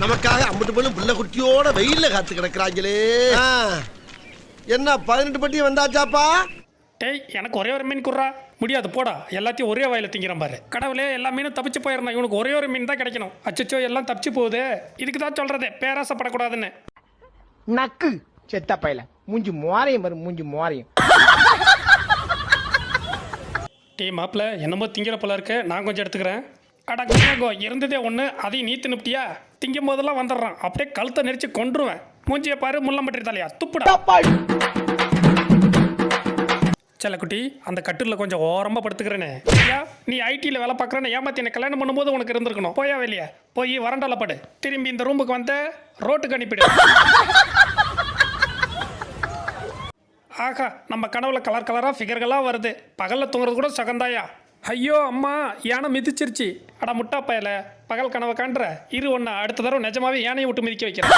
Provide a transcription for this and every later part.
நமக்காக அம்பட்டு பெண்ணும் புள்ள குட்டியோட வெயில்ல காத்து கிடக்குறாங்களே. என்ன பதினெட்டு பட்டி வந்தாச்சாப்பா? டேய் எனக்கு ஒரே ஒரு மீன் குர்றா முடியாது போடா. எல்லாத்தையும் ஒரே வாயில திங்கிறேன் பாரு. கடவுளே எல்லா மீனும் தப்பிச்சு போயிருந்தான் இவனுக்கு ஒரே ஒரு மீன் தான் கிடைக்கணும். அச்சச்சோ எல்லாம் தப்பிச்சு போகுது. இதுக்கு தான் சொல்றது பேராசப்படக்கூடாதுன்னு. நக்கு. செத்த பையல. மூஞ்சி மோரையும் பாரு மூஞ்சி மோரையும். டேய் மாப்பிள்ள என்னமோ திங்கிற போல இருக்கு. நான் கொஞ்சம் எடுத்துக்கிறேன். அடா குணாகோ இருந்ததே ஒன்று அதையும் நீ தின்னுப்டியா திங்கும் போதெல்லாம் வந்துடுறான். அப்படியே கழுத்தை நெரிச்சு கொன்றுவேன். மூஞ்சியை பாரு முள்ளம்பட்டி தலையா? துப்புடா. செல்லக்குட்டி அந்த கட்டிலில் கொஞ்சம் ஓரமாக படுத்துக்கிறேனே. ஐயா நீ ஐடியில் வேலை பார்க்குறேன்னு ஏமாத்தி என்னை கல்யாணம் பண்ணும்போது உனக்கு இருந்திருக்கணும். போயா வெளியே போய் வறண்டால படு. திரும்பி இந்த ரூமுக்கு வந்த ரோட்டுக்கு அனுப்பிடு. ஆகா நம்ம கனவுல கலர் கலராக ஃபிகர்களாக வருது. பகலில் தூங்குறது கூட சகந்தாயா? ஐயோ அம்மா யானை மிதிச்சிருச்சு. அட முட்டா பயல பகல் கனவை காண்ற இரு ஒண்ணா அடுத்த தடவை நிஜமாவே யானையை விட்டு மிதிக்க வைக்கிறேன்.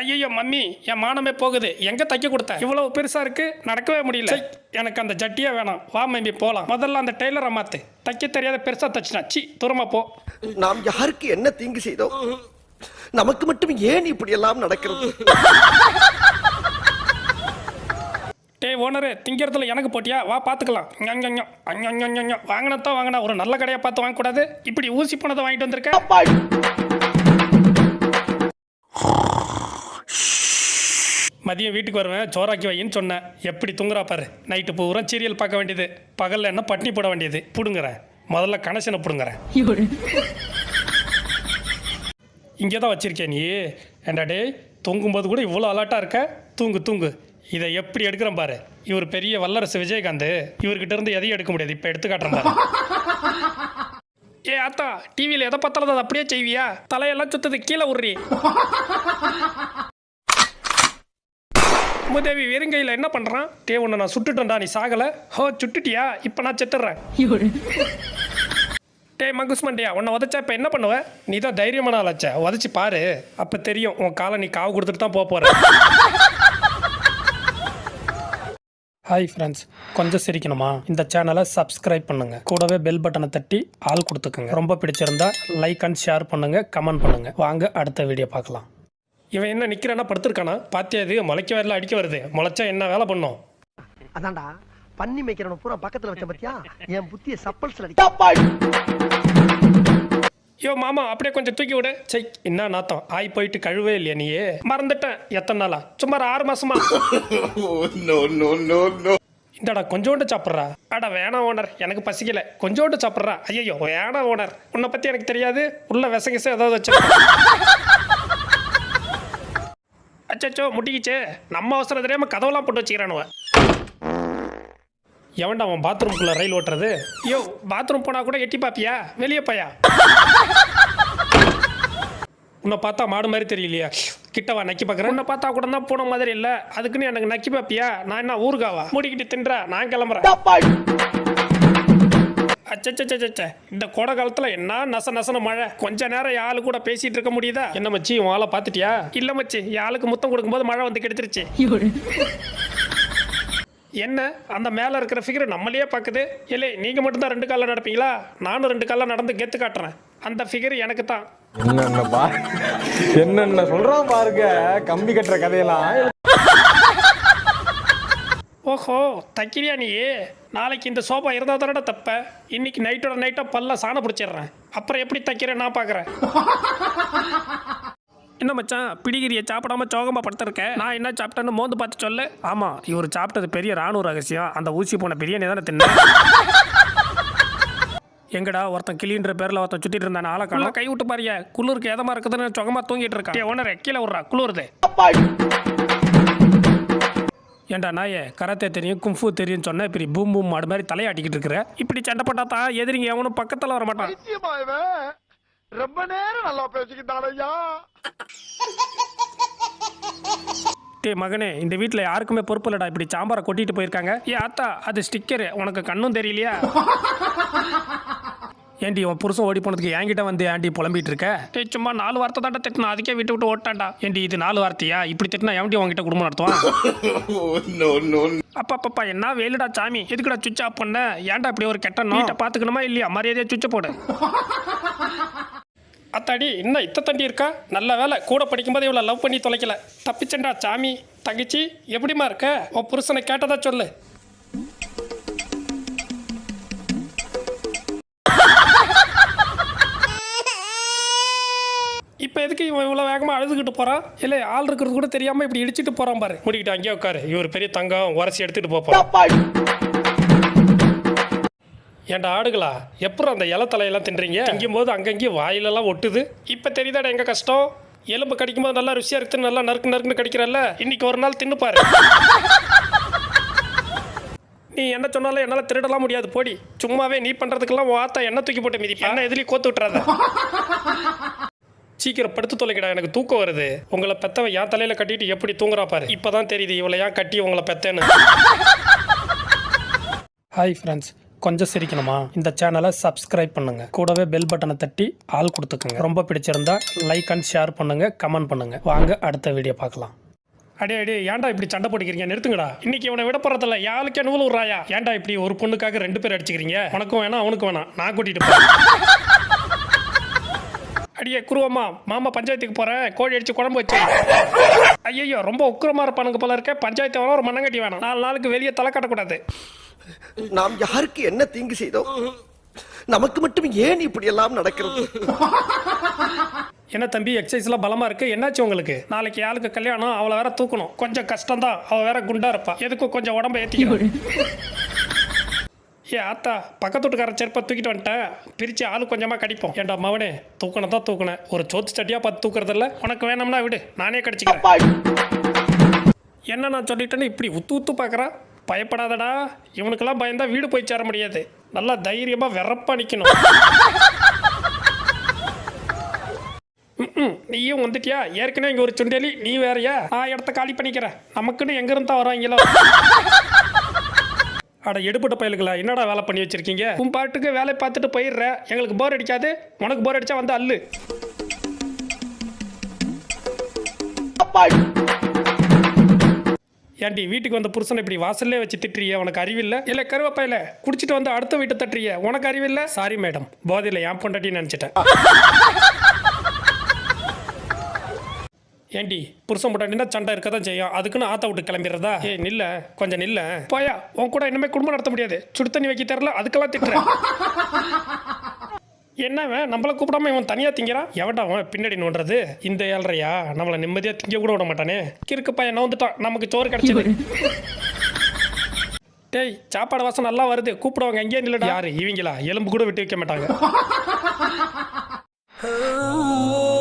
ஐயோ மம்மி என் மானமே போகுது. எங்க தைக்க கொடுத்த? இவ்வளவு பெருசா இருக்கு நடக்கவே முடியல. எனக்கு அந்த ஜட்டியே வேணாம். வா மம்மி போலாம். முதல்ல அந்த டெய்லரை மாத்து. தைக்க தெரியாத பெருசா தச்சுனா. சி தூரமா போ. நாம் யாருக்கு என்ன தீங்கு செய்தோம்? நமக்கு மட்டும் ஏன் இப்படி எல்லாம் நடக்கிறது? டேய் ஓனரு திங்கிறதுல எனக்கு போட்டியா? வா பார்த்துக்கலாம் வாங்கினதான் வாங்கினா. ஒரு நல்ல கடையை பார்த்து வாங்கக்கூடாது. இப்படி ஊசி போனதை வாங்கிட்டு வந்திருக்கேன் மதியம் வீட்டுக்கு வருவேன். சோறாக்கி வையின்னு சொன்னேன். எப்படி தூங்குறா பாரு. நைட்டு பூரா சீரியல் பார்க்க வேண்டியது. பகலில் என்ன பட்னி போட வேண்டியது. பிடுங்குறேன். முதல்ல கனெக்ஷனை பிடுங்குறேன். இங்கே தான் வச்சுருக்கேன் நீ? ஏண்டா டேய் தூங்கும்போது கூட இவ்வளோ அலர்ட்டாக இருக்க? தூங்கு தூங்கு. இதை எப்படி எடுக்கிறேன் பாரு. இவர் பெரிய வல்லரசு விஜயகாந்த். இவர்கிட்ட இருந்து எதையும் எடுக்க முடியாது. இப்போ எடுத்து காட்டுறேன் பாரு. ஏ அத்தா டிவியில் எதை பார்த்தாலும் அதை அப்படியே செய்வியா? தலையெல்லாம் சுத்தது கீழே விட்றி முதேவி வெறுங்கையில் என்ன பண்ணுறான் டே உன்னை நான் சுட்டுட்டேன்டா நீ சாகலை. ஹோ சுட்டுட்டியா? இப்போ நான் செத்துடுறேன் டேய் மங்குஸ் மண்டியா உன்னை உதச்சா இப்போ என்ன பண்ணுவ? நீ தான் தைரியமான ஆளாச்சே. உதச்சி பாரு. அப்போ தெரியும் உன் காலை நீ காவு கொடுத்துட்டு தான் போக போகிற ஹாய் ஃப்ரெண்ட்ஸ் கொஞ்சம் சிரிக்கணுமா? இந்த சேனலை சப்ஸ்கிரைப் பண்ணுங்க. கூடவே பெல் பட்டனை தட்டி ஆள் கொடுத்துக்கோங்க. ரொம்ப பிடிச்சிருந்தா லைக் அண்ட் ஷேர் பண்ணுங்க கமெண்ட் பண்ணுங்க. வாங்க அடுத்த வீடியோ பார்க்கலாம். இவன் என்ன நிற்கிறானா படுத்திருக்கானா? பாத்தியா இது? முளைக்க வரல அடிக்க வருது. முளைச்சா என்ன வேலை பண்ணும்? அதான்டா பண்ணி மேய்க்கிறவன பூரா பக்கத்துல வச்ச பத்தியா? என் புத்திய சப்பல்ஸ்ல அடிக்க யோ மாமா அப்படியே கொஞ்சம் தூக்கி விடு. சை என்ன நாத்தம்? ஆய் போயிட்டு கழுவே இல்லையா நீயே? மறந்துட்டேன் எத்தனை நாளா? சுமார் ஆறு மாசமா? இந்தடா கொஞ்சோண்டு சாப்பிட்றா. அட வேணாம் ஓனர். எனக்கு பசிக்கல. கொஞ்சோண்டு சாப்பிட்றா. ஐயோ வேணாம் ஓனர். உன்னை பத்தி எனக்கு தெரியாது. உள்ள விசகிச ஏதாவது வச்சு. அச்சச்சோ முட்டிக்கிச்சே. நம்ம அவசரம் தெரியாம கதவெல்லாம் போட்டு வச்சுக்கிறானுவ. எவன்டா அவன் பாத்ரூம்குள்ள ரயில் ஓட்டுறது? யோ பாத்ரூம் போனா கூட எட்டி பாப்பியா? வெளியே போயா? உன்னை பார்த்தா மாடு மாதிரி தெரியலையா. கிட்டவா நக்கி பார்க்குறேன் உன்னை பார்த்தா கூட தான் போன மாதிரி இல்லை. அதுக்குன்னு எனக்கு நக்கி பாப்பியா? நான் என்ன ஊருக்காவா மூடிக்கிட்டு தின்றா நான் கிளம்புறேன். அச்சச்சச்சச்ச இந்த கோடை காலத்துல என்ன நச நசன மழை? கொஞ்ச நேரம் என் ஆளு கூட பேசிட்டு இருக்க முடியுதா? என்ன மச்சி உன் ஆளை பார்த்துட்டியா? இல்ல மச்சி யாளுக்கு ஆளுக்கு முத்தம் கொடுக்கும்போது மழை வந்து கெடுத்துருச்சு. என்ன? அந்த மேல இருக்கிற ஃபிகர் நம்மளையே பார்க்குது இல்லை நீங்க மட்டும்தான் ரெண்டு காலில் நடப்பீங்களா? நானும் ரெண்டு காலில் நடந்து கெத்து காட்டுறேன். அந்த ஃபிகர் எனக்கு தான். என்னென்ன பா என்னென்ன சொல்றான் பாருங்க. கம்பி கட்டுற கதையெல்லாம். ஓஹோ தைக்கிறியா நீ நாளைக்கு இந்த சோபா இருந்தால் தானடா தப்ப. இன்னைக்கு நைட்டோட நைட்டாக பல்ல சாணம் பிடிச்சிடுறேன். அப்புறம் எப்படி தைக்கிறேன் நான் பார்க்குறேன் என்ன மச்சான் பிடிகிரியை சாப்பிடாம சோகமா படுத்திருக்க? நான் என்ன சாப்பிட்டேன்னு மோந்து பார்த்து சொல்லு. ஆமா இவர் சாப்பிட்டது பெரிய ராணுவ ரகசியம். அந்த ஊசி போன பிரியாணி தானே தின்ன? எங்கடா ஒருத்தன் கிளின்ற பேர்ல ஒருத்தன் சுத்திட்டு இருந்தான் ஆளை காணோம். கை விட்டு பாரியா குளிருக்கு எதமா இருக்குதுன்னு சுகமா தூங்கிட்டு இருக்கான் ஓனரே கீழே விட்றா குளிருது. ஏண்டா நாயே கராத்தே தெரியும் கும்ஃபு தெரியும் சொன்ன இப்படி பூம் பூம் மாடு மாதிரி தலையாட்டிக்கிட்டு இருக்கிற? இப்படி சண்டை போட்டா தான் எதிரிங்க எவனும் பக்கத்தில் வர மாட்டான் ரொம்ப நேரம் நல்லா பேசிக்கிட்டான் ஐயா. டேய் மகனே இந்த வீட்டில் யாருக்குமே பொறுப்பு இல்லடா. இப்படி சாம்பாரை கொட்டிட்டு போயிருக்காங்க. ஏ ஆத்தா அது ஸ்டிக்கரு உனக்கு கண்ணும் தெரியலையா? ஏண்டி உன் புருஷன் ஓடி போனதுக்கு என்கிட்ட வந்து ஏன்டி புலம்பிட்டு இருக்க? டேய் சும்மா நாலு வார்த்தை தாண்டா திட்டினா. அதுக்கே விட்டு விட்டு ஓட்டான்டா. ஏண்டி இது நாலு வார்த்தையா? இப்படி திட்டினா எவன்டி உன்கிட்ட குடும்பம் நடத்துவான்? அப்பா அப்பப்பா என்ன வேலுடா சாமி. எதுக்குடா சுவிட்ச் ஆஃப் பண்ண? ஏன்டா இப்படி ஒரு கெட்ட வீட்டை பார்த்துக்கணுமா இல்லையா? மரியாதையா சுவிட்சை போடு. அத்தாடி இன்னும் இத்த தண்டி இருக்கா? நல்ல வேலை. கூட படிக்கும்போது இவ்வளோ லவ் பண்ணி தொலைக்கல. தப்பிச்சண்டா சாமி தங்கச்சி எப்படிம்மா இருக்க? உன் புருஷனை கேட்டதா சொல்லு. இப்போ எதுக்கு இவன் இவ்வளோ வேகமாக அழுதுகிட்டு போகிறான் இல்லை ஆள் இருக்கிறது கூட தெரியாமல் இப்படி இடிச்சிட்டு போகிறான் பாரு. முடிக்கிட்டு அங்கேயே உட்காரு. இவர் பெரிய தங்கம் உரசி எடுத்துகிட்டு போப்பான் ஏன்டா ஆடுகளா? எப்பறம் அந்த இலை தலையெல்லாம் தின்றீங்க? திங்கும்போது அங்கங்கேயும் வாயிலெல்லாம் ஒட்டுது. இப்போ தெரியுதாடா எங்க கஷ்டம்? எலும்பு கடிக்கும்போது நல்லா ருசியாக இருக்குது நல்லா நறுக்கு நறுக்குன்னு கடிக்கிறல்ல? இன்னைக்கு ஒரு நாள் தின்னு பாரு. நீ என்ன சொன்னாலும் என்னால் திருடலாம் முடியாது போடி. சும்மாவே நீ பண்ணுறதுக்கெல்லாம் வாத்தா என்ன தூக்கி போட்டு மிதிப்பா என்ன எதுலேயும் கோத்து விட்டுறாத. சீக்கிரம் படுத்து தொலைக்கடா எனக்கு தூக்கம் வருது. உங்களை பெத்தவன் என் தலையில கட்டிட்டு எப்படி தூங்குறா பாரு. இப்பதான் தெரியுது இவளை ஏன் கட்டி உங்களை பெத்தேன்னு. ஹாய் ஃப்ரெண்ட்ஸ் கொஞ்சம் சிரிக்கணுமா? இந்த சேனலை சப்ஸ்கிரைப் பண்ணுங்க. கூடவே பெல் பட்டனை தட்டி ஆள் கொடுத்துக்கோங்க. ரொம்ப பிடிச்சிருந்தா லைக் அண்ட் ஷேர் பண்ணுங்க கமெண்ட் பண்ணுங்க. வாங்க அடுத்த வீடியோ பார்க்கலாம். அடே அடே ஏன்டா இப்படி சண்டை போட்டுக்கிறீங்க? நிறுத்துங்கடா. இன்னைக்கு இவனை விட போறதில்ல. யாருக்கே நூல் விடுறாயா ஏன்டா இப்படி ஒரு பொண்ணுக்காக ரெண்டு பேர் அடிச்சுக்கிறீங்க? உனக்கும் வேணாம் அவனுக்கும் வேணாம். நான் கூட்டிட்டு போறேன். அடியே குருவம்மா மாமா பஞ்சாயத்துக்கு போறேன் கோழி அடிச்சு குழம்பு வச்சு. ஐயோ ரொம்ப உக்கிரமா இருப்பானுங்க போல இருக்க. பஞ்சாயத்து வேணும் ஒரு மண்ணங்கட்டி வேணும். நாலு நாளுக்கு வெளியே தலை கட்டக்கூடாது. நாம் யாருக்கு என்ன தீங்கு செய்தோம் நமக்கு மட்டும் ஏன் இப்படி எல்லாம் நடக்கிறது? என்ன தம்பி எக்ஸசைஸ்லாம் பலமா இருக்கு? என்னாச்சு உங்களுக்கு? நாளைக்கு ஆளுக்கு கல்யாணம் அவளை வேற தூக்கணும். கொஞ்சம் கஷ்டம்தான். அவ வேற குண்டா இருப்பா. எதுக்கும் கொஞ்சம் உடம்ப ஏத்திக்கணும். ஏ ஆத்தா பக்கத்து வீட்டுக்கார செருப்பை தூக்கிட்டு வந்துட்டேன். பிரிச்சு ஆளு கொஞ்சமா கடிப்போம். ஏன்டா மவனே தூக்கணும் தான் தூக்கினேன் ஒரு சோத்து சட்டியா பார்த்து தூக்குறதில்ல. உனக்கு வேணும்னா விடு. நானே கடிச்சுக்கிறேன். என்ன நான் சொல்லிட்டேன்னு இப்படி உத்து உத்து பார்க்குறான் பயப்படாதடா. இவனுக்கெல்லாம் பயந்தா வீடு போய் சேர முடியாது. நல்லா தைரியமாக வெறப்பா நிற்கணும் நீயும் வந்துட்டியா? ஏற்கனவே இங்கே ஒரு சுண்டலி நீ வேறயா? நான் இடத்த காலி பண்ணிக்கிறேன். நமக்குன்னு எங்க இருந்தா வராங்களோ? அட எடுபட்ட பயலுங்களா என்னடா வேலை பண்ணி வச்சிருக்கீங்க? உன் பாட்டுக்கு வேலை பார்த்துட்டு போயிடுற எங்களுக்கு போர் அடிக்காது. உனக்கு போர் அடிச்சா வந்து அல்லு ஏன்டி வீட்டுக்கு வந்த புருஷனை இப்படி வாசல்லே வச்சு திட்டுறிய? உனக்கு அறிவில்ல? இல்ல கருவப்பையில குடிச்சிட்டு வந்து அடுத்த வீட்டை தட்டுறிய? உனக்கு அறிவில்ல? சாரி மேடம் போதையில என் பொண்டாட்டின்னு நினைச்சிட்டேன். ஏண்டி புருஷன் பொண்டாட்டினா சண்டை இருக்க தான் செய்யும். அதுக்குன்னு ஆத்த விட்டு கிளம்பிடுறதா? ஏ நில்ல. கொஞ்சம் நில்ல. போயா உன் கூட இனிமேல் குடும்பம் நடத்த முடியாது. சுடு தண்ணி வைக்க தரல அதுக்கெல்லாம் திட்டுறேன். என்னவன் நம்மள கூப்பிடாம இவன் தனியா திங்கிறான்? எவன்டா அவன் பின்னாடி நோண்டுறது இந்த ஏழ்றையா? நம்மள நிம்மதியா திங்க கூட விட மாட்டானே. கிறுக்கு பையன் நோந்துட்டான் நமக்கு சோறு கிடைச்சது. டேய் சாப்பாடு வாசம் நல்லா வருது. கூப்பிடுவாங்க எங்கேயே நில்லடா. யாரு? இவங்களா? எலும்பு கூட விட்டு வைக்க மாட்டாங்க.